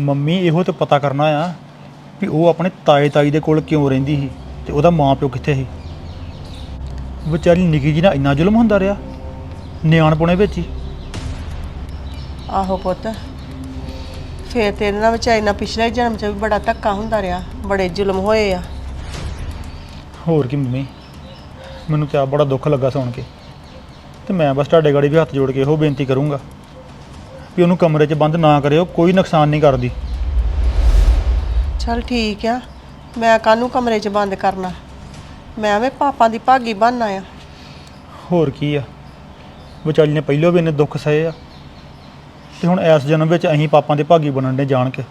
Mummy ਇਹੋ ਤੇ ਪਤਾ ਕਰਨਾ ਆ ਵੀ ਉਹ ਆਪਣੇ ਤਾਏ ਤਾਈ ਦੇ ਕੋਲ ਕਿਉਂ ਰਹਿੰਦੀ ਸੀ ਤੇ ਉਹਦਾ ਮਾਂ ਪਿਓ ਕਿੱਥੇ ਸੀ। ਵਿਚਾਰੀ ਨਿੱਕੀ ਜੀ ਨਾਲ ਇੰਨਾ ਜ਼ੁਲਮ ਹੁੰਦਾ ਰਿਹਾ ਨਿਆਣਪੁਣੇ ਵਿੱਚ ਹੀ। ਆਹੋ ਪੁੱਤ ਫੇਰ ਤੇਰੇ ਨਾਲ ਵਿਚਾਰੀ ਨਾਲ ਪਿਛਲੇ ਜਨਮ 'ਚ ਵੀ ਬੜਾ ਧੱਕਾ ਹੁੰਦਾ ਰਿਹਾ ਬੜੇ ਜ਼ੁਲਮ ਹੋਏ ਆ। ਹੋਰ ਕੀ ਮੰਮੀ ਮੈਨੂੰ ਤਾਂ ਆਪ ਬੜਾ ਦੁੱਖ ਲੱਗਾ ਸੁਣ ਕੇ। ਤੇ ਮੈਂ ਬਸ ਤੁਹਾਡੇ ਗਾੜੀ ਵੀ ਹੱਥ ਜੋੜ ਕੇ ਇਹੋ ਬੇਨਤੀ ਕਰੂੰਗਾ। ਵੀ ਉਹਨੂੰ ਕਮਰੇ 'ਚ ਬੰਦ ਨਾ ਕਰਿਓ ਕੋਈ ਨੁਕਸਾਨ ਨਹੀਂ ਕਰਦੀ। ਚਲ ਠੀਕ ਆ ਮੈਂ ਕਾਹਨੂੰ ਕਮਰੇ 'ਚ ਬੰਦ ਕਰਨਾ? ਮੈਂ ਐਵੇਂ ਪਾਪਾਂ ਦੀ ਭਾਗੀ ਬਣਨਾ ਆ। ਹੋਰ ਕੀ ਆ? ਵਿਚਾਰੀ ਨੇ ਪਹਿਲਾਂ ਵੀ ਇੰਨੇ ਦੁੱਖ ਸਹੇ ਆ ਤੇ ਹੁਣ ਇਸ ਜਨਮ ਵਿੱਚ ਅਸੀਂ ਪਾਪਾਂ ਦੇ ਭਾਗੀ ਬਣਨ ਦੇ ਜਾਣ ਕੇ।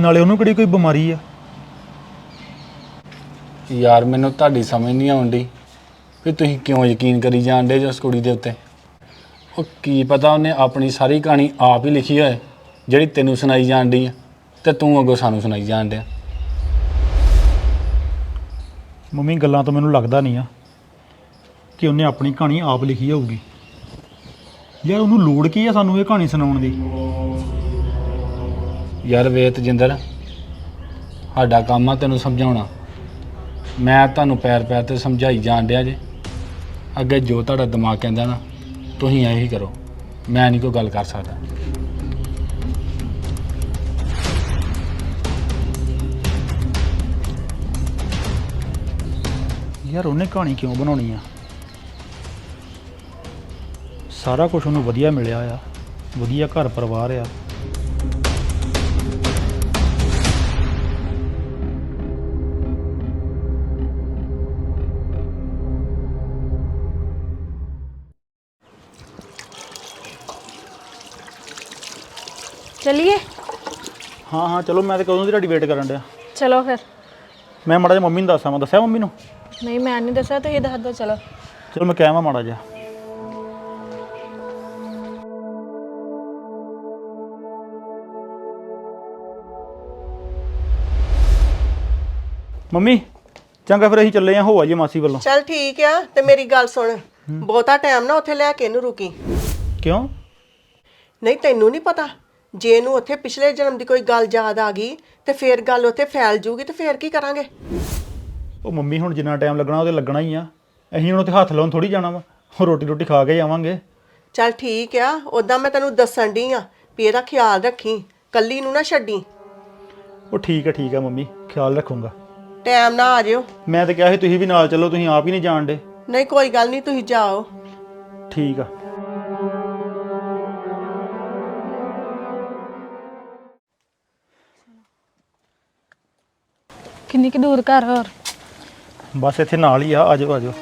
ਨਾਲੇ ਉਹਨੂੰ ਕਿਹੜੀ ਕੋਈ ਬਿਮਾਰੀ ਆ? ਯਾਰ ਮੈਨੂੰ ਤੁਹਾਡੀ ਸਮਝ ਨਹੀਂ ਆਉਂਦੀ ਵੀ ਤੁਸੀਂ ਕਿਉਂ ਯਕੀਨ ਕਰੀ ਜਾਂਦੇ ਜੋ ਉਸ ਕੁੜੀ ਦੇ ਉੱਤੇ? ਉਹ ਕੀ ਪਤਾ ਉਹਨੇ ਆਪਣੀ ਸਾਰੀ ਕਹਾਣੀ ਆਪ ਹੀ ਲਿਖੀ ਹੋਏ ਜਿਹੜੀ ਤੈਨੂੰ ਸੁਣਾਈ ਜਾਂਦੀ ਆ ਤੇ ਤੂੰ ਅੱਗੋਂ ਸਾਨੂੰ ਸੁਣਾਈ ਜਾਣ ਡਿਆ। ਮੰਮੀ ਗੱਲਾਂ ਤੋਂ ਮੈਨੂੰ ਲੱਗਦਾ ਨਹੀਂ ਆ ਕਿ ਉਹਨੇ ਆਪਣੀ ਕਹਾਣੀ ਆਪ ਲਿਖੀ ਹੋਊਗੀ। ਯਾਰ ਉਹਨੂੰ ਲੋੜ ਕੀ ਆ ਸਾਨੂੰ ਇਹ ਕਹਾਣੀ ਸੁਣਾਉਣ ਦੀ? ਯਾਰ ਵੇਤ ਜਿੰਦਰ ਸਾਡਾ ਕੰਮ ਆ ਤੈਨੂੰ ਸਮਝਾਉਣਾ। ਮੈਂ ਤੁਹਾਨੂੰ ਪੈਰ ਪੈਰ ਤੇ ਸਮਝਾਈ ਜਾਣ ਡਿਆ ਜੇ। ਅੱਗੇ ਜੋ ਤੁਹਾਡਾ ਦਿਮਾਗ ਕਹਿੰਦਾ ਨਾ ਤੁਸੀਂ ਇਹੀ ਕਰੋ। ਮੈਂ ਨਹੀਂ ਕੋਈ ਗੱਲ ਕਰ ਸਕਦਾ। ਯਾਰ, ਉਹਨੇ ਕਹਾਣੀ ਕਿਉਂ ਬਣਾਉਣੀ ਆ? ਸਾਰਾ ਕੁਝ ਉਹਨੂੰ ਵਧੀਆ ਮਿਲਿਆ ਆ। ਵਧੀਆ ਘਰ ਪਰਿਵਾਰ ਆ। ਚਲਿਏ? ਹਾਂ ਹਾਂ ਚਲੋ ਮੈਂ ਤਾਂ ਕਦੋਂ ਦੀ ਤੁਹਾਡੀ ਵੇਟ ਕਰਨ ਡਿਆ। ਚਲੋ ਫਿਰ। ਮੈਂ ਮਾੜਾ ਜਿਹਾ ਮੰਮੀ ਨੂੰ ਦੱਸਾਂ ਮੈਂ ਦੱਸਿਆ ਮੰਮੀ ਨੂੰ? ਨਹੀਂ ਮੈਂ ਨਹੀਂ ਦੱਸਿਆ ਤੁਸੀਂ ਦੱਸ ਦਿਓ ਚਲੋ। ਚਲੋ ਮੈਂ ਕਹਿਵਾਂ ਮਾੜਾ ਜਿਹਾ। ਮੰਮੀ ਚੰਗਾ ਫਿਰ ਅਸੀਂ ਚੱਲੇ ਆਂ ਹੋ ਆ ਜੀ ਮਾਸੀ ਵੱਲੋਂ। ਚਲ ਠੀਕ ਆ ਤੇ ਮੇਰੀ ਗੱਲ ਸੁਣ। ਬਹੁਤਾ ਟਾਈਮ ਨਾ ਉੱਥੇ ਲੈ ਕੇ ਇਹਨੂੰ ਰੁਕੀ। ਕਿਉਂ? ਨਹੀਂ ਤੈਨੂੰ ਨਹੀਂ ਪਤਾ? ਜੇ ਇਹਨੂੰ ਉੱਥੇ ਪਿਛਲੇ ਜਨਮ ਦੀ ਕੋਈ ਗੱਲ ਯਾਦ ਆ ਗਈ ਤੇ ਫੇਰ ਗੱਲ ਉੱਥੇ ਫੈਲ ਜੂਗੀ ਤੇ ਫੇਰ ਕੀ ਕਰਾਂਗੇ? ਉਹ ਮੰਮੀ ਹੁਣ ਜਿੰਨਾ ਟਾਈਮ ਲੱਗਣਾ ਉਹਦੇ ਲੱਗਣਾ ਹੀ ਆ। ਅਸੀਂ ਹੁਣ ਉੱਥੇ ਹੱਥ ਲਾਉਣ ਥੋੜੀ ਜਾਣਾ ਵਾ। ਹੁਣ ਰੋਟੀ ਰੋਟੀ ਖਾ ਕੇ ਜਾਵਾਂਗੇ। ਚਲ ਠੀਕ ਆ ਉਦਾਂ ਮੈਂ ਤੈਨੂੰ ਦੱਸਣ ਦੀ ਆ ਵੀ ਇਹਦਾ ਖਿਆਲ ਰੱਖੀ ਕੱਲੀ ਨੂੰ ਨਾ ਛੱਡੀ। ਉਹ ਠੀਕ ਆ ਠੀਕ ਆ ਮੰਮੀ ਖਿਆਲ ਰੱਖੂੰਗਾ। ਟਾਈਮ ਨਾ ਆ ਜਿਓ। ਮੈਂ ਤਾਂ ਕਿਹਾ ਸੀ ਤੁਸੀਂ ਵੀ ਨਾਲ ਚੱਲੋ ਤੁਸੀਂ ਆਪ ਹੀ ਨਹੀਂ ਜਾਣਦੇ। ਨਹੀਂ ਕੋਈ ਗੱਲ ਨਹੀਂ ਤੁਸੀਂ ਜਾਓ। ਠੀਕ ਆ। ਕਿੰਨੀ ਕੁ ਦੂਰ ਘਰ ਹੋਰ? ਬਸ ਇੱਥੇ ਨਾਲ ਹੀ ਆ ਆਜੋ ਆਜੋ।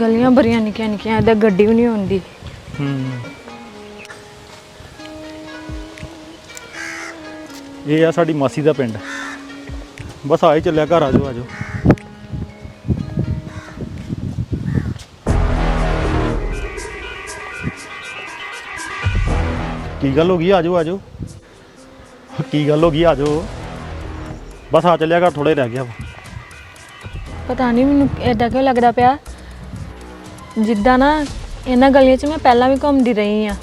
ਗਲੀਆਂ ਬੜੀਆਂ ਨਿੱਕੀਆਂ ਨਿੱਕੀਆਂ ਇਹਦਾ ਗੱਡੀ ਵੀ ਨਹੀਂ ਹੁੰਦੀ। ਹੂੰ। ਇਹ ਆ ਸਾਡੀ ਮਾਸੀ ਦਾ ਪਿੰਡ। ਬਸ ਆ ਹੀ ਚੱਲਿਆ ਘਰ ਆਜੋ ਆਜੋ। ਕੀ ਗੱਲ ਹੋ ਗਈ? ਆਜੋ ਆਜੋ ਕੀ ਗੱਲ ਹੋ ਗਈ? ਆਜੋ ਬਸ ਆ ਚੱਲਿਆ ਘਰ ਥੋੜੇ ਰਹਿ ਗਿਆ ਵਾ। ਪਤਾ ਨਹੀਂ ਮੈਨੂੰ ਏਦਾਂ ਕਿਉਂ ਲੱਗਦਾ ਪਿਆ? ਜਿੱਦਾਂ ਨਾ ਇਹਨਾਂ ਗਲੀਆਂ 'ਚ ਮੈਂ ਪਹਿਲਾਂ ਵੀ ਘੁੰਮਦੀ ਰਹੀ ਆ।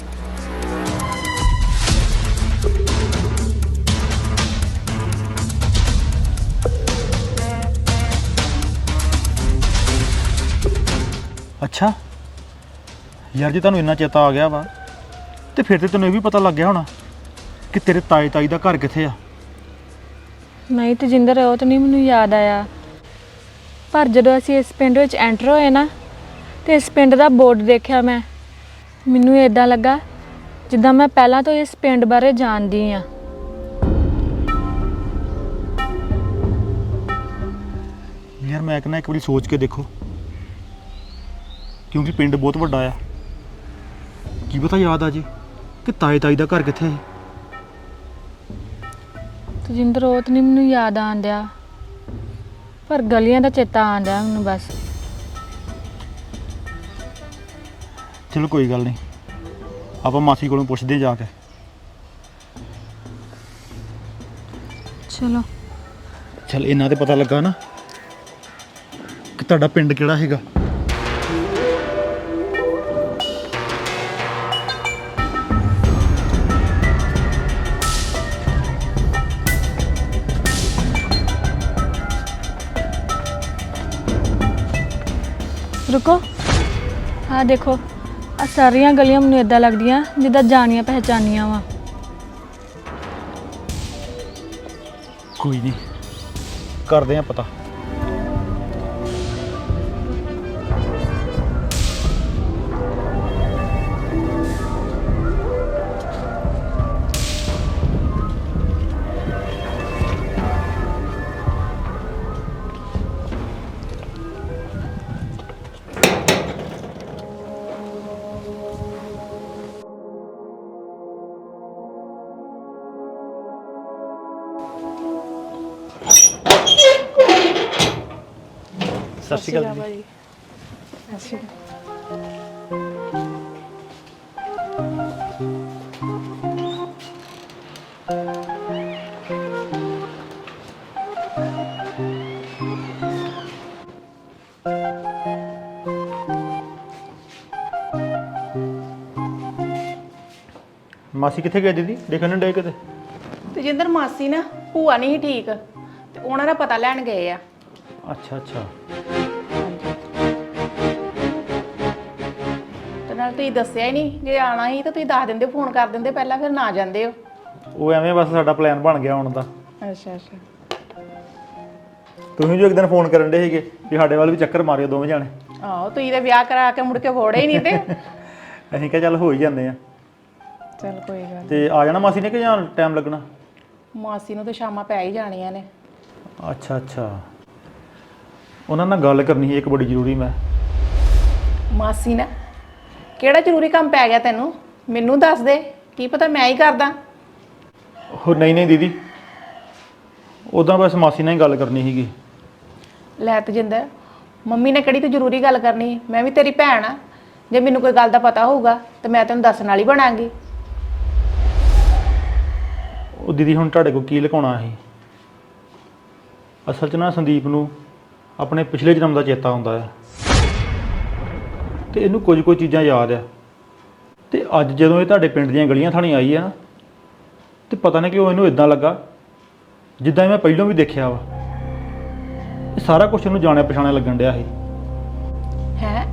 ਅੱਛਾ। ਯਾਰ ਜੇ ਤੁਹਾਨੂੰ ਇੰਨਾ ਚੇਤਾ ਆ ਗਿਆ ਵਾ। ਤੇ ਫਿਰ ਤੇ ਤੈਨੂੰ ਇਹ ਵੀ ਪਤਾ ਲੱਗ ਗਿਆ ਹੋਣਾ ਕਿ ਤੇਰੇ ਤਾਏ ਤਾਈ ਦਾ ਘਰ ਕਿੱਥੇ ਆ? ਨਹੀਂ ਤਜਿੰਦਰ ਉਹ ਤਾਂ ਨਹੀਂ ਮੈਨੂੰ ਯਾਦ ਆਇਆ। ਪਰ ਜਦੋਂ ਅਸੀਂ ਇਸ ਪਿੰਡ ਵਿੱਚ ਐਂਟਰ ਹੋਏ ਨਾ ਤੇ ਇਸ ਪਿੰਡ ਦਾ ਬੋਰਡ ਦੇਖਿਆ ਮੈਂ ਮੈਨੂੰ ਏਦਾਂ ਲੱਗਾ ਜਿੱਦਾਂ ਮੈਂ ਪਹਿਲਾਂ ਤੋਂ ਇਸ ਪਿੰਡ ਬਾਰੇ ਜਾਣਦੀ ਆ ਯਾਰ ਮੈਂ ਕਹਿੰਦਾ ਇੱਕ ਵਾਰੀ ਸੋਚ ਕੇ ਦੇਖੋ ਕਿਉਂਕਿ ਪਿੰਡ ਬਹੁਤ ਵੱਡਾ ਆ। ਕੀ ਪਤਾ ਯਾਦ ਆ ਜੇ। ਕਿ ਤਾਏ ਤਾਈ ਦਾ ਘਰ ਕਿੱਥੇ ਹੈ? ਤਜਿੰਦਰ ਉਹ ਤਾਂ ਨਹੀਂ ਮੈਨੂੰ ਯਾਦ ਆਂਦਿਆ ਪਰ ਗਲੀਆਂ ਦਾ ਚੇਤਾ ਆਂਦਿਆ ਮੈਨੂੰ ਬਸ। ਚਲੋ ਕੋਈ ਗੱਲ ਨਹੀਂ। ਆਪਾਂ ਮਾਸੀ ਕੋਲੋਂ ਪੁੱਛਦੇ ਹਾਂ ਜਾ ਕੇ। ਚਲੋ। ਚਲ ਇਹਨਾਂ ਤੇ ਪਤਾ ਲੱਗਾ ਨਾ ਤੁਹਾਡਾ ਪਿੰਡ ਕਿਹੜਾ ਹੈਗਾ। ਰੁਕੋ। ਆਹ ਦੇਖੋ ਆ ਸਾਰੀਆਂ ਗਲੀਆਂ ਮੈਨੂੰ ਇਦਾਂ ਲੱਗਦੀਆਂ ਜਿੱਦਾਂ ਜਾਣੀਆਂ ਪਹਿਚਾਨੀਆਂ ਵਾ। ਕੋਈ ਨਹੀਂ, ਕਰਦੇ ਆ ਪਤਾ। ਸ਼੍ਰੀ ਅਕਾਲ ਜੀ। ਮਾਸੀ ਕਿੱਥੇ ਗਏ ਦੀਦੀ? ਦੇਖਣ ਨੂੰ ਡੇ ਕਿਤੇ? ਤੇਜਿੰਦਰ ਮਾਸੀ ਨਾ ਭੂਆ ਨਹੀਂ ਸੀ ਠੀਕ ਤੇ ਉਹਨਾਂ ਦਾ ਪਤਾ ਲੈਣ ਗਏ ਆ। ਅੱਛਾ ਅੱਛਾ। ਤੁਸੀਂ ਦੱਸਿਆ ਹੀ ਨਹੀਂ ਜੇ ਆਣਾ ਸੀ ਤਾਂ ਤੁਸੀਂ ਦੱਸ ਦਿੰਦੇ ਫੋਨ ਕਰ ਦਿੰਦੇ ਪਹਿਲਾਂ ਫਿਰ ਨਾ ਜਾਂਦੇ ਹੋ। ਉਹ ਐਵੇਂ ਬਸ ਸਾਡਾ ਪਲਾਨ ਬਣ ਗਿਆ ਆਉਣ ਦਾ। ਅੱਛਾ ਅੱਛਾ। ਤੁਸੀਂ ਜੋ ਇੱਕ ਦਿਨ ਫੋਨ ਕਰਨ ਦੇ ਸੀਗੇ ਵੀ ਸਾਡੇ ਵੱਲ ਵੀ ਚੱਕਰ ਮਾਰਿਓ ਦੋਵੇਂ ਜਾਣੇ। ਆਹੋ ਤੁਸੀਂ ਤਾਂ ਵਿਆਹ ਕਰਾ ਕੇ ਮੁੜ ਕੇ ਵੋੜੇ ਹੀ ਨਹੀਂ ਤੇ। ਅਸੀਂ ਕਿਹਾ ਚੱਲ ਹੋ ਹੀ ਜਾਂਦੇ ਆ। ਚਲ ਕੋਈ ਗੱਲ ਤੇ ਆ ਜਾਣਾ ਮਾਸੀ ਨੇ ਕਿ ਜਾਂ ਟਾਈਮ ਲੱਗਣਾ। ਮਾਸੀ ਨੂੰ ਤਾਂ ਸ਼ਾਮਾਂ ਪੈ ਹੀ ਜਾਣੀਆਂ ਨੇ। ਅੱਛਾ ਅੱਛਾ। ਉਹਨਾਂ ਨਾਲ ਗੱਲ ਕਰਨੀ ਸੀ ਇੱਕ ਬੜੀ ਜ਼ਰੂਰੀ ਮੈਂ। ਮਾਸੀ ਨਾ ਕਿਹੜਾ ਜ਼ਰੂਰੀ ਕੰਮ ਪੈ ਗਿਆ ਤੈਨੂੰ? ਮੈਨੂੰ ਦੱਸ ਦੇ ਕੀ ਪਤਾ ਮੈਂ ਹੀ ਕਰਦਾ। ਉਹ ਨਹੀਂ ਨਹੀਂ ਦੀਦੀ। ਉਦਾਂ ਬਸ ਮਾਸੀ ਨਾਲ ਹੀ ਗੱਲ ਕਰਨੀ ਸੀਗੀ। ਲੈ ਤੇਜਿੰਦਰ ਮੰਮੀ ਨੇ ਕਿਹੜੀ ਤੂੰ ਜ਼ਰੂਰੀ ਗੱਲ ਕਰਨੀ? ਮੈਂ ਵੀ ਤੇਰੀ ਭੈਣ ਆ। ਜੇ ਮੈਨੂੰ ਕੋਈ ਗੱਲ ਦਾ ਪਤਾ ਹੋਊਗਾ ਤੇ ਮੈਂ ਤੈਨੂੰ ਦੱਸਣ ਵਾਲੀ ਬਣਾਂਗੀ। ਉਹ ਦੀਦੀ ਹੁਣ ਤੁਹਾਡੇ ਕੋਲ ਕੀ ਲੁਕਾਉਣਾ ਸੀ? ਅਸਲ 'ਚ ਨਾ ਸੰਦੀਪ ਨੂੰ ਆਪਣੇ ਪਿਛਲੇ ਜਨਮ ਦਾ ਚੇਤਾ ਹੁੰਦਾ ਹੈ। ਤੇ ਇਹਨੂੰ ਕੁਝ ਕੁਝ ਚੀਜ਼ਾਂ ਯਾਦ ਆ। ਤੇ ਅੱਜ ਜਦੋਂ ਇਹ ਤੁਹਾਡੇ ਪਿੰਡ ਦੀਆਂ ਗਲੀਆਂ ਥਾਣੀ ਆਈ ਆ ਨਾ ਤੇ ਪਤਾ ਨਹੀਂ ਕਿਉਂ ਇਹਨੂੰ ਇਦਾਂ ਲੱਗਾ ਜਿੱਦਾਂ ਮੈਂ ਪਹਿਲਾਂ ਵੀ ਦੇਖਿਆ ਵਾ। ਇਹ ਸਾਰਾ ਕੁਝ ਇਹਨੂੰ ਜਾਣਿਆ ਪਛਾਣਿਆ ਲੱਗਣ ਡਿਆ ਸੀ। ਹੈ?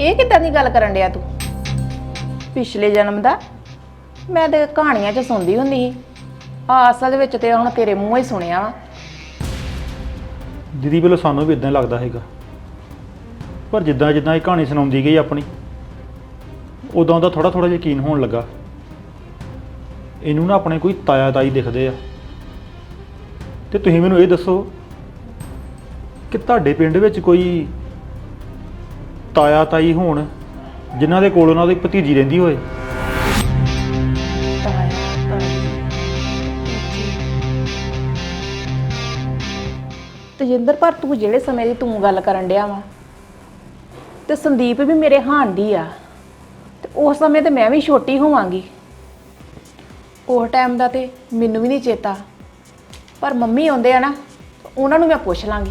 ਇਹ ਕਿੱਦਾਂ ਦੀ ਗੱਲ ਕਰਨ ਡਿਆ ਤੂੰ? ਪਿਛਲੇ ਜਨਮ ਦਾ ਮੈਂ ਤੇ ਕਹਾਣੀਆਂ 'ਚ ਸੁਣਦੀ ਹੁੰਦੀ ਸੀ। ਆ ਅਸਲ ਵਿੱਚ ਤੇ ਹੁਣ ਤੇਰੇ ਮੂੰਹੋਂ ਹੀ ਸੁਣਿਆ ਵਾ। ਦੀਦੀ ਵੱਲੋਂ ਸਾਨੂੰ ਵੀ ਇਦਾਂ ਲੱਗਦਾ ਹੈਗਾ ਪਰ ਜਿੱਦਾਂ ਜਿੱਦਾਂ ਇਹ ਕਹਾਣੀ ਸੁਣਾਉਂਦੀ ਗਈ ਆਪਣੀ, ਉਦੋਂ ਦਾ ਥੋੜਾ ਥੋੜਾ ਯਕੀਨ ਹੋਣ ਲੱਗਾ। ਇਹਨੂੰ ਨਾ ਆਪਣੇ ਕੋਈ ਤਾਇਆ ਤਾਈ ਦਿਖਦੇ ਆ। ਤੇ ਤੁਸੀਂ ਮੈਨੂੰ ਇਹ ਦੱਸੋ ਕਿ ਤੁਹਾਡੇ ਪਿੰਡ ਵਿੱਚ ਕੋਈ ਤਾਇਆ ਤਾਈ ਹੋਣ, ਜਿਨ੍ਹਾਂ ਦੇ ਕੋਲ ਉਹਨਾਂ ਦੀ ਭਤੀਜੀ ਰਹਿੰਦੀ ਹੋਏ? ਤਜਿੰਦਰ, ਪਰ ਤੂੰ ਜਿਹੜੇ ਸਮੇਂ ਦੀ ਤੂੰ ਗੱਲ ਕਰਨ ਡਿਆ ਵਾ ਤੇ ਸੰਦੀਪ ਵੀ ਮੇਰੇ ਦੀ ਆ। ਤੇ ਉਸ ਸਮੇਂ ਤੇ ਮੈਂ ਵੀ ਛੋਟੀ ਹੋਵਾਂਗੀ। ਉਹ ਟਾਈਮ ਦਾ ਤੇ ਮੈਨੂੰ ਵੀ ਨਹੀਂ ਚੇਤਾ। ਪਰ ਮੰਮੀ ਆਉਂਦੇ ਆ ਨਾ ਉਹਨਾਂ ਨੂੰ ਮੈਂ ਪੁੱਛ ਲਾਂਗੀ।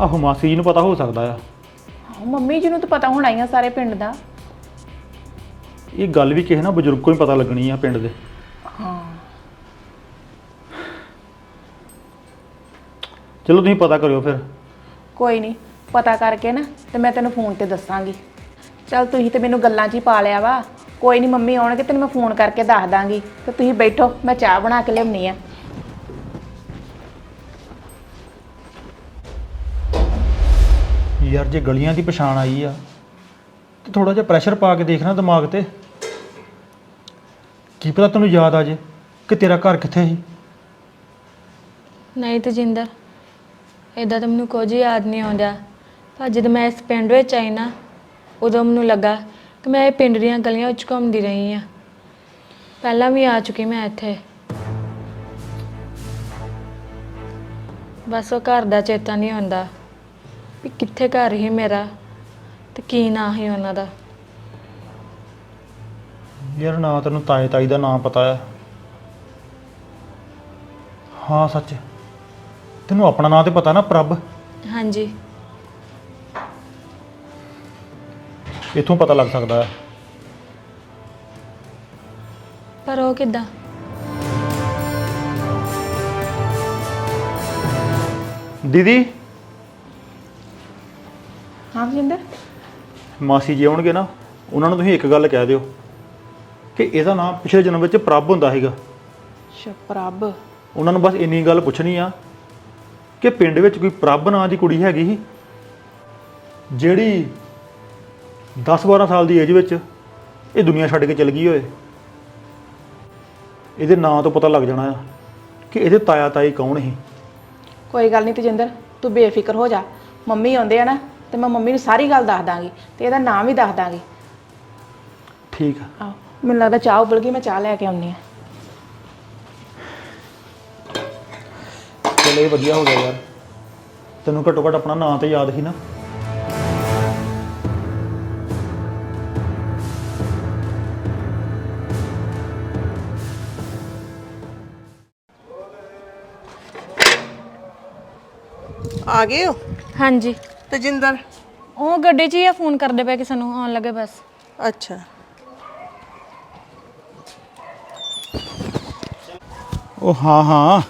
ਆਹੋ ਮਾਸੀ ਜੀ ਨੂੰ ਪਤਾ ਹੋ ਸਕਦਾ ਆ। ਆਹੋ, ਮੰਮੀ ਜੀ ਨੂੰ ਤਾਂ ਪਤਾ ਹੋਣਾ ਹੀ ਆ ਸਾਰੇ ਪਿੰਡ ਦਾ। ਇਹ ਗੱਲ ਵੀ ਕਿਸੇ ਨਾ ਬਜ਼ੁਰਗ ਕੋਲ ਹੀ ਪਤਾ ਲੱਗਣੀ ਆ ਪਿੰਡ ਦੇ। ਹਾਂ। ਚਲੋ ਤੁਸੀਂ ਪਤਾ ਕਰਿਓ ਫਿਰ। ਕੋਈ ਨਹੀਂ ਪਤਾ ਕਰਕੇ ਨਾ ਤੇ ਮੈਂ ਤੈਨੂੰ ਫੋਨ ਤੇ ਦੱਸਾਂਗੀ। ਚਲ ਤੁਸੀਂ ਤੇ ਮੈਨੂੰ ਗੱਲਾਂ 'ਚ ਹੀ ਪਾ ਲਿਆ ਵਾ। ਕੋਈ ਨਹੀਂ ਮੰਮੀ ਆਉਣਗੇ ਤੈਨੂੰ ਮੈਂ ਫੋਨ ਕਰਕੇ ਦੱਸ ਦਾਂਗੀ। ਤੇ ਤੁਸੀਂ ਬੈਠੋ ਮੈਂ ਚਾਹ ਬਣਾ ਕੇ ਲਿਆਉਣੀ ਆ। ਯਾਰ ਜੇ ਗਲੀਆਂ ਦੀ ਪਛਾਣ ਆਈ ਆ ਤੇ ਥੋੜਾ ਜਿਹਾ ਪ੍ਰੈਸ਼ਰ ਪਾ ਕੇ ਦੇਖਣਾ ਦਿਮਾਗ ਤੇ। ਕੀ ਪਤਾ ਤੈਨੂੰ ਯਾਦ ਆ ਜੇ ਕਿ ਤੇਰਾ ਘਰ ਕਿੱਥੇ ਸੀ? ਨਹੀਂ ਤਜਿੰਦਰ ਇਦਾਂ ਤਾਂ ਮੈਨੂੰ ਕੁਝ ਯਾਦ ਨਹੀਂ ਆਉਂਦਾ। ਪਰ ਜਦੋਂ ਮੈਂ ਇਸ ਪਿੰਡ ਵਿੱਚ ਆਈ ਨਾ ਉਦੋਂ ਮੈਨੂੰ ਲੱਗਾ ਕਿ ਮੈਂ ਇਹ ਪਿੰਡ ਦੀਆਂ ਗਲੀਆਂ ਵਿੱਚ ਘੁੰਮਦੀ ਰਹੀ ਆ ਪਹਿਲਾਂ ਵੀ ਆ ਚੁੱਕੀ ਮੈਂ ਇੱਥੇ। ਬਸ ਉਹ ਘਰ ਦਾ ਚੇਤਾ ਨਹੀਂ ਆਉਂਦਾ ਵੀ ਕਿੱਥੇ ਘਰ ਹੀ ਮੇਰਾ ਤੇ ਕੀ ਨਾਂ ਸੀ ਉਹਨਾਂ ਦਾ। ਯਾਰ ਨਾ ਤੈਨੂੰ ਤਾਏ ਤਾਈ ਦਾ ਨਾਮ ਪਤਾ ਆ। ਹਾਂ ਸੱਚ। ਤੈਨੂੰ ਆਪਣਾ ਨਾਂ ਤੇ ਪਤਾ ਨਾ ਪ੍ਰਭ? ਹਾਂਜੀ। ਇੱਥੋਂ ਪਤਾ ਲੱਗ ਸਕਦਾ ਹੈ। ਪਰ ਉਹ ਕਿੱਦਾਂ? ਦੀਦੀ? ਹਾਂ ਜਿੰਦਰ ਮਾਸੀ ਜੀ ਆਉਣਗੇ ਨਾ ਉਹਨਾਂ ਨੂੰ ਤੁਸੀਂ ਇੱਕ ਗੱਲ ਕਹਿ ਦਿਓ ਕਿ ਇਹਦਾ ਨਾਮ ਪਿਛਲੇ ਜਨਮ ਵਿੱਚ ਪ੍ਰਭ ਹੁੰਦਾ ਸੀਗਾ। ਸ਼ਪਰਬ ਉਹਨਾਂ ਨੂੰ ਬਸ ਇੰਨੀ ਗੱਲ ਪੁੱਛਣੀ ਆ ਕਿ ਪਿੰਡ ਵਿੱਚ ਕੋਈ ਪ੍ਰਭ ਨਾਂ ਦੀ ਕੁੜੀ ਹੈਗੀ ਸੀ ਜਿਹੜੀ 10-12 ਸਾਲ ਦੀ ਏਜ ਵਿੱਚ ਇਹ ਦੁਨੀਆ ਛੱਡ ਕੇ ਚਲ ਗਈ ਹੋਏ ਇਹਦੇ ਨਾਂ ਤੋਂ ਪਤਾ ਲੱਗ ਜਾਣਾ ਆ ਕਿ ਇਹਦੇ ਤਾਇਆ ਤਾਈ ਕੌਣ ਸੀ। ਕੋਈ ਗੱਲ ਨਹੀਂ ਤੇਜਿੰਦਰ ਤੂੰ ਬੇਫਿਕਰ ਹੋ ਜਾ। ਮੰਮੀ ਆਉਂਦੇ ਆ ਨਾ ਤੇ ਮੈਂ ਮੰਮੀ ਨੂੰ ਸਾਰੀ ਗੱਲ ਦੱਸ ਦਾਂਗੀ ਤੇ ਇਹਦਾ ਨਾਮ ਵੀ ਦੱਸ ਦਾਂਗੀ। ਠੀਕ ਆ। ਆਹੋ ਮੈਨੂੰ ਲੱਗਦਾ ਚਾਹ ਉਬਲ ਗਈ ਮੈਂ ਚਾਹ ਲੈ ਕੇ ਆਉਣੀ ਆ। ਚਲੋ ਇਹ ਵਧੀਆ ਹੋ ਗਿਆ ਯਾਰ। ਤੈਨੂੰ ਘੱਟੋ ਘੱਟ ਆਪਣਾ ਨਾਂ ਤੇ ਯਾਦ ਸੀ ਨਾ। ਆ ਗਏ ਹੋ? ਹਾਂਜੀ। ਤਜਿੰਦਰ? ਉਹ ਗੱਡੀ 'ਚ ਹੀ ਆ ਫੋਨ ਕਰਦੇ ਪਏ ਕਿਸੇ ਨੂੰ ਆਉਣ ਲੱਗੇ ਬਸ। ਅੱਛਾ। ਉਹ ਹਾਂ ਹਾਂ।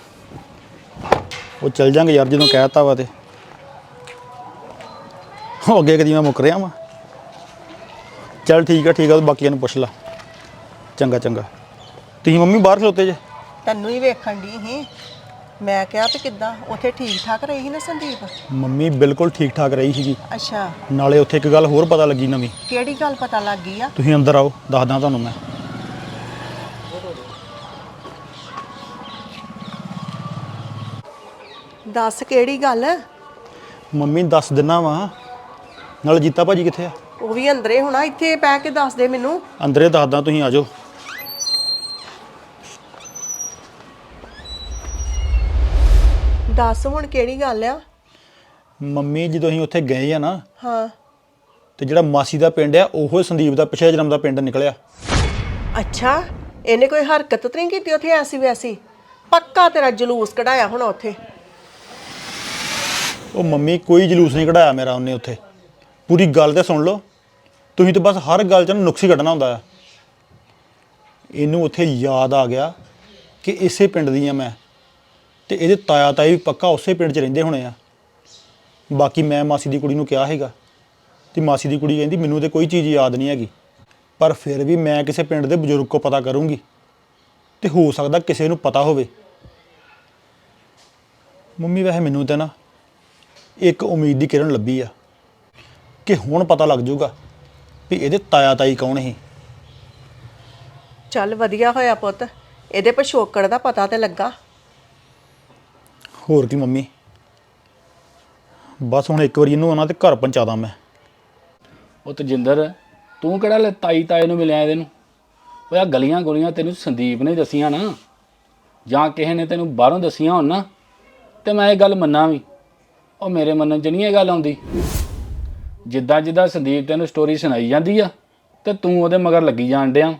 ਉਹ ਚੱਲ ਜਾਂਗੇ ਯਾਰ ਜਦੋਂ ਕਹਿਤਾ ਵਾ ਤੇ। ਉਹ ਅੱਗੇ ਕਦੀ ਮੈਂ ਮੁੱਕ ਰਿਹਾ ਵਾਂ। ਚੱਲ ਠੀਕ ਆ ਠੀਕ ਆ ਤੂੰ ਬਾਕੀਆਂ ਨੂੰ ਪੁੱਛ ਲੈ। ਚੰਗਾ ਚੰਗਾ। ਤੁਸੀਂ ਮੰਮੀ ਬਾਹਰ ਖਲੋਤੇ ਜੇ? ਤੈਨੂੰ ਹੀ ਵੇਖਣ ਦੀ ਸੀ। ਮੈਂ ਕਿਹਾ ਵੀ ਕਿੱਦਾਂ? ਉੱਥੇ ਠੀਕ ਠਾਕ ਰਹੀ ਸੀ ਨਾ ਸੰਦੀਪ? ਮੰਮੀ ਬਿਲਕੁਲ ਠੀਕ ਠਾਕ ਰਹੀ ਸੀਗੀ। ਅੱਛਾ। ਨਾਲੇ ਉੱਥੇ ਇੱਕ ਗੱਲ ਹੋਰ ਪਤਾ ਲੱਗੀ ਨਵੀਂ। ਕਿਹੜੀ ਗੱਲ ਪਤਾ ਲੱਗ ਗਈ ਆ? ਤੁਸੀਂ ਅੰਦਰ ਆਓ ਦੱਸਦਾ ਤੁਹਾਨੂੰ ਮੈਂ। ਦੱਸ ਕਿਹੜੀ ਗੱਲ? ਮੰਮੀ ਦੱਸ ਦਿਨਾ ਵਾ। ਨਾਲੇ ਜੀਤਾ ਭਾਜੀ ਕਿੱਥੇ ਆ? ਉਹ ਵੀ ਅੰਦਰੇ ਹੋਣਾ ਇੱਥੇ ਬਹਿ ਕੇ ਦੱਸ ਦੇ ਮੈਨੂੰ। ਅੰਦਰੇ ਦੱਸਦਾ ਤੁਸੀਂ ਆ ਦੱਸ ਹੁਣ ਕਿਹੜੀ ਗੱਲ ਆ? ਮੰਮੀ ਜਦੋਂ ਅਸੀਂ ਉੱਥੇ ਗਏ ਆ ਨਾ ਹਾਂ। ਤੇ ਜਿਹੜਾ ਮਾਸੀ ਦਾ ਪਿੰਡ ਆ ਉਹੋ ਸੰਦੀਪ ਦਾ ਪਿਛਲੇ ਜਨਮ ਦਾ ਪਿੰਡ ਨਿਕਲਿਆ। ਅੱਛਾ ਇਹਨੇ ਕੋਈ ਹਰਕਤ ਤਾਂ ਨਹੀਂ ਕੀਤੀ ਉੱਥੇ ਐਸੀ ਵੈਸੀ? ਪੱਕਾ ਤੇਰਾ ਜਲੂਸ ਕਢਾਇਆ ਹੁਣ ਉੱਥੇ। ਉਹ ਮੰਮੀ ਕੋਈ ਜਲੂਸ ਨਹੀਂ ਕਢਾਇਆ ਮੇਰਾ ਉਹਨੇ ਉੱਥੇ। ਪੂਰੀ ਗੱਲ ਤੇ ਸੁਣ ਲਓ ਤੁਸੀਂ ਤਾਂ ਬਸ ਹਰ ਗੱਲ 'ਚ ਨੁਕਸ ਹੀ ਕੱਢਣਾ ਹੁੰਦਾ ਆ। ਇਹਨੂੰ ਉੱਥੇ ਯਾਦ ਆ ਗਿਆ ਕਿ ਇਸੇ ਪਿੰਡ ਦੀ ਆ ਮੈਂ। ਤੇ ਇਹਦੇ ਤਾਇਆ ਤਾਈ ਵੀ ਪੱਕਾ ਉਸੇ ਪਿੰਡ 'ਚ ਰਹਿੰਦੇ ਹੋਣੇ ਆ। ਬਾਕੀ ਮੈਂ ਮਾਸੀ ਦੀ ਕੁੜੀ ਨੂੰ ਕਿਹਾ ਹੈਗਾ ਤੇ ਮਾਸੀ ਦੀ ਕੁੜੀ ਕਹਿੰਦੀ, ਮੈਨੂੰ ਤੇ ਕੋਈ ਚੀਜ਼ ਯਾਦ ਨਹੀਂ ਹੈਗੀ, ਪਰ ਫਿਰ ਵੀ ਮੈਂ ਕਿਸੇ ਪਿੰਡ ਦੇ ਬਜ਼ੁਰਗ ਕੋ ਪਤਾ ਕਰੂੰਗੀ ਤੇ ਹੋ ਸਕਦਾ ਕਿਸੇ ਨੂੰ ਪਤਾ ਹੋਵੇ। ਮੰਮੀ, ਵੈਸੇ ਮੈਨੂੰ ਤਾਂ ਨਾ ਇੱਕ ਉਮੀਦ ਦੀ ਕਿਰਨ ਲੱਭੀ ਆ ਕਿ ਹੁਣ ਪਤਾ ਲੱਗ ਜਾਊਗਾ ਵੀ ਇਹਦੇ ਤਾਇਆ ਤਾਈ ਕੌਣ ਸੀ। ਚੱਲ ਵਧੀਆ ਹੋਇਆ ਪੁੱਤ, ਇਹਦੇ ਪਿਛੋਕੜ ਦਾ ਪਤਾ ਤੇ ਲੱਗਾ। ਹੋਰ ਕੀ ਮੰਮੀ? ਬਸ ਹੁਣ ਇੱਕ ਵਾਰੀ ਇਹਨੂੰ ਉਹਨਾਂ ਦੇ ਘਰ ਪਹੁੰਚਾਦਾ ਮੈਂ। ਉਹ ਤਜਿੰਦਰ ਤੂੰ ਕਿਹੜਾ ਲੈ ਤਾਈ ਤਾਏ ਨੂੰ ਮਿਲਿਆ ਇਹਦੇ ਨੂੰ? ਉਹ ਆ ਗਲੀਆਂ ਗੁਲੀਆਂ ਤੈਨੂੰ ਸੰਦੀਪ ਨੇ ਦੱਸੀਆਂ ਨਾ। ਜਾਂ ਕਿਸੇ ਨੇ ਤੈਨੂੰ ਬਾਹਰੋਂ ਦੱਸੀਆਂ ਹੋਣ ਨਾ। ਤੇ ਮੈਂ ਇਹ ਗੱਲ ਮੰਨਾਂ ਵੀ। ਉਹ ਮੇਰੇ ਮੰਨਣ 'ਚ ਨਹੀਂ ਇਹ ਗੱਲ ਆਉਂਦੀ। ਜਿੱਦਾਂ ਜਿੱਦਾਂ ਸੰਦੀਪ ਤੈਨੂੰ ਸਟੋਰੀ ਸੁਣਾਈ ਜਾਂਦੀ ਆ ਤੇ ਤੂੰ ਉਹਦੇ ਮਗਰ ਲੱਗੀ ਜਾਣ ਡਿਆ।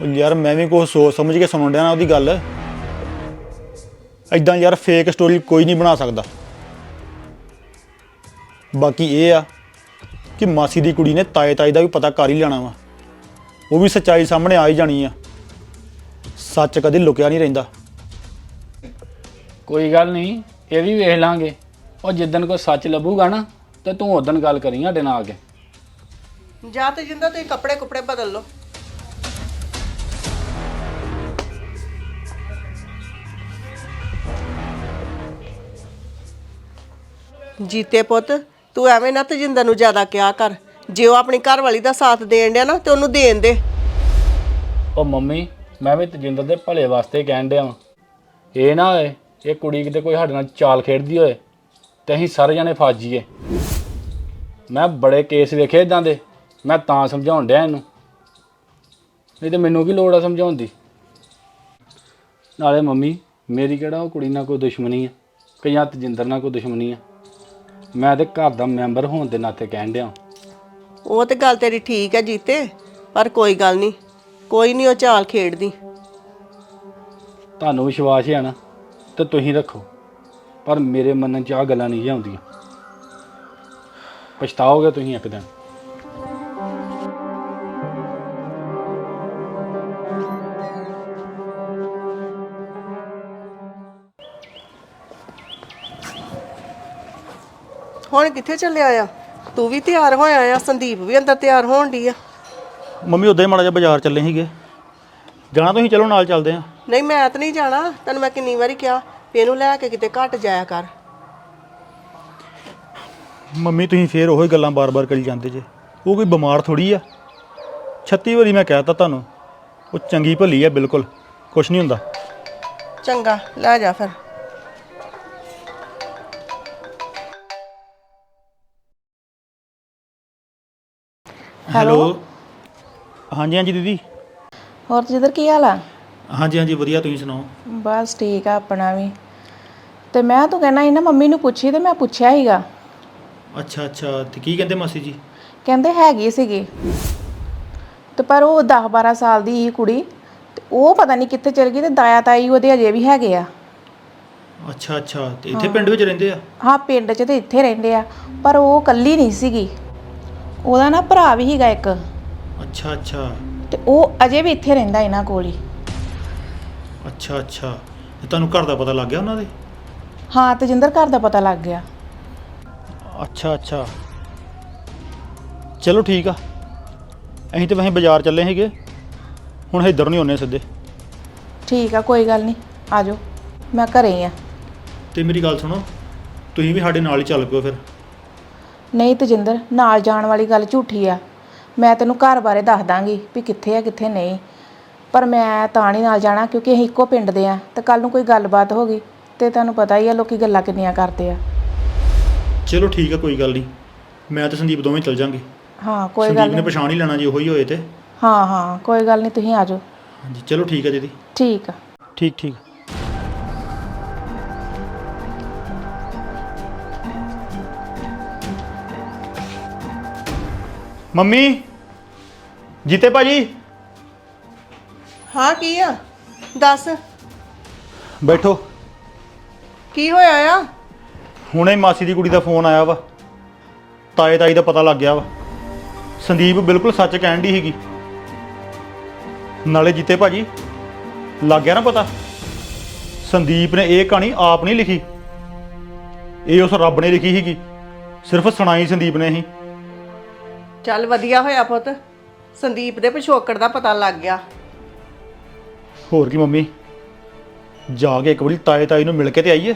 ਉਹ ਯਾਰ ਮੈਂ ਵੀ ਕੁਛ ਸੋਚ ਸਮਝ ਕੇ ਸੁਣਨ ਡਿਆ ਨਾ ਉਹਦੀ ਗੱਲ। ਐਦਾਂ ਯਾਰ ਫੇਕ ਸਟੋਰੀ ਕੋਈ ਨਹੀਂ ਬਣਾ ਸਕਦਾ। ਬਾਕੀ ਇਹ ਆ ਕਿ ਮਾਸੀ ਦੀ ਕੁੜੀ ਨੇ ਤਾਏ ਤਾਈ ਦਾ ਵੀ ਪਤਾ ਕਰ ਹੀ ਲੈਣਾ ਵਾ। ਉਹ ਵੀ ਸੱਚਾਈ ਸਾਹਮਣੇ ਆ ਹੀ ਜਾਣੀ ਆ। ਸੱਚ ਕਦੇ ਲੁਕਿਆ ਨਹੀਂ ਰਹਿੰਦਾ। ਕੋਈ ਗੱਲ ਨਹੀਂ ਇਹ ਵੀ ਵੇਖ ਲਾਂਗੇ। ਉਹ ਜਿੱਦਣ ਕੋਈ ਸੱਚ ਲੱਭੂਗਾ ਨਾ ਤੇ ਤੂੰ ਉਦੋਂ ਗੱਲ ਕਰੀ ਸਾਡੇ ਨਾਲ ਆ ਕੇ। ਜਾ ਤੇ ਜਿੰਦਾ ਤੁਸੀਂ ਕੱਪੜੇ ਕੁਪੜੇ ਬਦਲ ਲਓ। ਜੀਤੇ ਪੁੱਤ, ਤੂੰ ਐਵੇਂ ਨਾ ਤਜਿੰਦਰ ਨੂੰ ਜ਼ਿਆਦਾ ਕਿਹਾ ਕਰ। ਜੇ ਉਹ ਆਪਣੀ ਘਰ ਵਾਲੀ ਦਾ ਸਾਥ ਦੇਣ ਡਿਆ ਨਾ, ਤੇ ਉਹਨੂੰ ਦੇਣ ਦੇ। ਉਹ ਮੰਮੀ, ਮੈਂ ਵੀ ਤਜਿੰਦਰ ਦੇ ਭਲੇ ਵਾਸਤੇ ਕਹਿਣ ਡਿਆ ਵਾਂ। ਇਹ ਨਾ ਹੋਏ, ਇਹ ਕੁੜੀ ਕਿਤੇ ਕੋਈ ਸਾਡੇ ਨਾਲ ਚਾਲ ਖੇਡਦੀ ਹੋਏ, ਤੇ ਅਸੀਂ ਸਾਰੇ ਜਾਣੇ ਫਸ ਜਾਈਏ। ਮੈਂ ਬੜੇ ਕੇਸ ਵੇਖੇ ਇਦਾਂ ਦੇ, ਮੈਂ ਤਾਂ ਸਮਝਾਉਣ ਡਿਆ ਇਹਨੂੰ। ਨਹੀਂ ਤੇ ਮੈਨੂੰ ਕੀ ਲੋੜ ਆ ਸਮਝਾਉਣ ਦੀ? ਨਾਲੇ ਮੰਮੀ, ਮੇਰੀ ਕਿਹੜਾ ਉਹ ਕੁੜੀ ਨਾਲ ਕੋਈ ਦੁਸ਼ਮਣੀ ਆ, ਕਿ ਜਾਂ ਤਜਿੰਦਰ ਨਾਲ ਕੋਈ ਦੁਸ਼ਮਣੀ ਆ? ਮੈਂ ਤੇ ਘਰ ਦਾ ਮੈਂਬਰ ਹੋਣ ਦੇ ਨਾਤੇ ਕਹਿਣ ਡਿਆ। ਉਹ ਤੇ ਗੱਲ ਤੇਰੀ ਠੀਕ ਹੈ ਜੀਤੇ ਪਰ ਕੋਈ ਗੱਲ ਨਹੀਂ ਕੋਈ ਨਹੀਂ ਉਹ ਚਾਲ ਖੇਡਦੀ। ਤੁਹਾਨੂੰ ਵਿਸ਼ਵਾਸ ਹੈ ਨਾ ਤੇ ਤੁਸੀਂ ਰੱਖੋ ਪਰ ਮੇਰੇ ਮੰਨਣ 'ਚ ਆ ਗੱਲਾਂ ਨਹੀਂ ਆਉਂਦੀਆਂ ਪਛਤਾਓਗੇ ਤੁਸੀਂ ਇੱਕ ਦਿਨ। ਹੁਣ ਕਿੱਥੇ ਚੱਲਿਆ ਆ? ਤੂੰ ਵੀ ਤਿਆਰ ਹੋਇਆ ਆ ਸੰਦੀਪ ਵੀ ਅੰਦਰ ਤਿਆਰ ਹੋਣ ਦੀ ਆ। ਮੰਮੀ ਉਦਾਂ ਹੀ ਮਾੜਾ ਜਿਹਾ ਬਾਜ਼ਾਰ ਚੱਲੇ ਸੀਗੇ। ਜਾਣਾ ਤੁਸੀਂ? ਚਲੋ ਨਾਲ ਚੱਲਦੇ ਆ। ਨਹੀਂ ਮੈਂ ਤਾਂ ਨਹੀਂ ਜਾਣਾ। ਤੈਨੂੰ ਮੈਂ ਕਿੰਨੀ ਵਾਰੀ ਕਿਹਾ ਵੀ ਇਹਨੂੰ ਲੈ ਕੇ ਕਿਤੇ ਘੱਟ ਜਾਇਆ ਕਰ। ਮੰਮੀ ਤੁਸੀਂ ਫੇਰ ਉਹੀ ਗੱਲਾਂ ਬਾਰ-ਬਾਰ ਕਰੀ ਜਾਂਦੇ ਜੇ। ਉਹ ਕੋਈ ਬਿਮਾਰ ਥੋੜੀ ਆ। 36 ਵਾਰੀ ਮੈਂ ਕਹਿਤਾ ਤੁਹਾਨੂੰ ਉਹ ਚੰਗੀ ਭਲੀ ਆ ਬਿਲਕੁਲ ਕੁਛ ਨਹੀਂ ਹੁੰਦਾ। ਚੰਗਾ ਲੈ ਜਾ ਫਿਰ। ਹੈਲੋ? ਹਾਂਜੀ ਹਾਂਜੀ ਦੀਦੀ। ਹੋਰ ਜਿੱਧਰ ਕੀ ਹਾਲ ਆ? ਹਾਂਜੀ ਹਾਂਜੀ ਵਧੀਆ ਤੁਸੀਂ ਸੁਣਾਓ? ਬਸ ਠੀਕ ਆ ਆਪਣਾ ਵੀ। ਤੇ ਮੈਂ ਤੂੰ ਕਹਿਣਾ ਸੀ ਨਾ ਮੰਮੀ ਨੂੰ ਪੁੱਛੀ ਤੇ ਮੈਂ ਪੁੱਛਿਆ ਹੀਗਾ ਅੱਛਾ ਅੱਛਾ ਤੇ ਕੀ ਕਹਿੰਦੇ ਮਾਸੀ ਜੀ? ਕਹਿੰਦੇ ਹੈਗੀ ਸੀਗੀ। ਤੇ ਪਰ ਉਹ 10 12 ਸਾਲ ਦੀ ਸੀ ਕੁੜੀ ਤੇ ਉਹ ਪਤਾ ਨਹੀਂ ਕਿੱਥੇ ਚਲ ਗਈ ਤੇ ਦਾਇਆ ਤਾਈ ਉਹਦੇ ਅਜੇ ਵੀ ਹੈਗੇ ਆ। ਅੱਛਾ ਅੱਛਾ ਤੇ ਇੱਥੇ ਪਿੰਡ ਵਿੱਚ ਰਹਿੰਦੇ ਆ? ਹਾਂ ਪਿੰਡ 'ਚ ਤੇ ਇੱਥੇ ਰਹਿੰਦੇ ਆ ਪਰ ਉਹ ਕੱਲੀ ਨਹੀਂ ਸੀਗੀ। ਉਹਦਾ ਨਾ ਭਰਾ ਵੀ ਸੀਗਾ ਇੱਕ। ਅੱਛਾ ਅੱਛਾ। ਤੇ ਉਹ ਅਜੇ ਵੀ ਇੱਥੇ ਰਹਿੰਦਾ ਇਹਨਾਂ ਕੋਲ ਹੀ। ਅੱਛਾ ਅੱਛਾ। ਤੇ ਤੁਹਾਨੂੰ ਘਰ ਦਾ ਪਤਾ ਲੱਗ ਗਿਆ ਉਹਨਾਂ ਦੇ? ਹਾਂ ਤੇਜਿੰਦਰ ਘਰ ਦਾ ਪਤਾ ਲੱਗ ਗਿਆ। ਅੱਛਾ ਅੱਛਾ। ਚਲੋ ਠੀਕ ਆ। ਅਸੀਂ ਤੇ ਵੈਸੇ ਬਾਜ਼ਾਰ ਚੱਲੇ ਸੀਗੇ। ਹੁਣ ਇੱਧਰ ਨਹੀਂ ਆਉਨੇ ਸਿੱਧੇ। ਠੀਕ ਆ ਕੋਈ ਗੱਲ ਨਹੀਂ। ਆ ਜਾਓ। ਮੈਂ ਘਰੇ ਹੀ ਆ। ਤੇ ਮੇਰੀ ਗੱਲ ਸੁਣੋ। ਤੁਸੀਂ ਵੀ ਸਾਡੇ ਨਾਲ ਹੀ ਚੱਲ ਪਿਓ ਫਿਰ। ਨਹੀਂ ਤੇਜਿੰਦਰ ਨਾਲ ਜਾਣ ਵਾਲੀ ਗੱਲ ਝੂਠੀ ਆ। ਮੈਂ ਤੈਨੂੰ ਘਰ ਬਾਰੇ ਦੱਸ ਦਾਂਗੀ ਵੀ ਕਿੱਥੇ ਆ ਕਿੱਥੇ ਨਹੀਂ। ਪਰ ਮੈਂ ਤਾਂ ਨਹੀਂ ਨਾਲ ਜਾਣਾ ਕਿਉਂਕਿ ਅਸੀਂ ਇੱਕੋ ਪਿੰਡ ਦੇ ਆ। ਤੇ ਕੱਲ ਨੂੰ ਕੋਈ ਗੱਲਬਾਤ ਹੋ ਗਈ ਤੇ ਤੁਹਾਨੂੰ ਪਤਾ ਹੀ ਆ ਲੋਕੀ ਗੱਲਾਂ ਕਿੰਨੀਆਂ ਕਰਦੇ ਆ। ਚਲੋ ਠੀਕ ਆ ਕੋਈ ਗੱਲ ਨਹੀਂ। ਮੈਂ ਤੇ ਸੰਦੀਪ ਦੋਵੇਂ ਚੱਲ ਜਾਾਂਗੇ। ਹਾਂ ਕੋਈ ਗੱਲ ਸੰਦੀਪ ਨੇ ਨਹੀਂ। ਪਛਾਣ ਹੀ ਲੈਣਾ ਜੇ ਉਹੀ ਹੋਏ ਤੇ। ਹਾਂ ਹਾਂ ਕੋਈ ਗੱਲ ਨਹੀਂ ਤੁਸੀਂ ਆ ਜਾਓ। ਹਾਂਜੀ ਚਲੋ ਠੀਕ ਆ ਦੀਦੀ। ਠੀਕ ਆ। ਠੀਕ ਠੀਕ। ਮੰਮੀ ਜੀਤੇ ਭਾਜੀ? ਹਾਂ ਕੀ ਆ? ਦੱਸ। ਬੈਠੋ। ਕੀ ਹੋਇਆ ਆ? ਹੁਣੇ ਮਾਸੀ ਦੀ ਕੁੜੀ ਦਾ ਫੋਨ ਆਇਆ ਵਾ। ਤਾਏ ਤਾਈ ਦਾ ਪਤਾ ਲੱਗ ਗਿਆ ਵਾ। ਸੰਦੀਪ ਬਿਲਕੁਲ ਸੱਚ ਕਹਿਣ ਦੀ ਸੀਗੀ। ਨਾਲੇ ਜੀਤੇ ਭਾਜੀ ਲੱਗ ਗਿਆ ਨਾ ਪਤਾ? ਸੰਦੀਪ ਨੇ ਇਹ ਕਹਾਣੀ ਆਪ ਨਹੀਂ ਲਿਖੀ। ਇਹ ਉਸ ਰੱਬ ਨੇ ਲਿਖੀ ਸੀਗੀ। ਸਿਰਫ ਸੁਣਾਈ ਸੰਦੀਪ ਨੇ ਹੀ। ਚੱਲ ਵਧੀਆ ਹੋਇਆ ਪੁੱਤ। ਸੰਦੀਪ ਦੇ ਪਿਛੋਕੜ ਦਾ ਪਤਾ ਲੱਗ ਗਿਆ। ਹੋਰ ਕੀ ਮੰਮੀ? ਜਾ ਕੇ ਇੱਕ ਵਾਰੀ ਤਾਏ ਤਾਈ ਨੂੰ ਮਿਲ ਕੇ ਤੇ ਆਈਏ।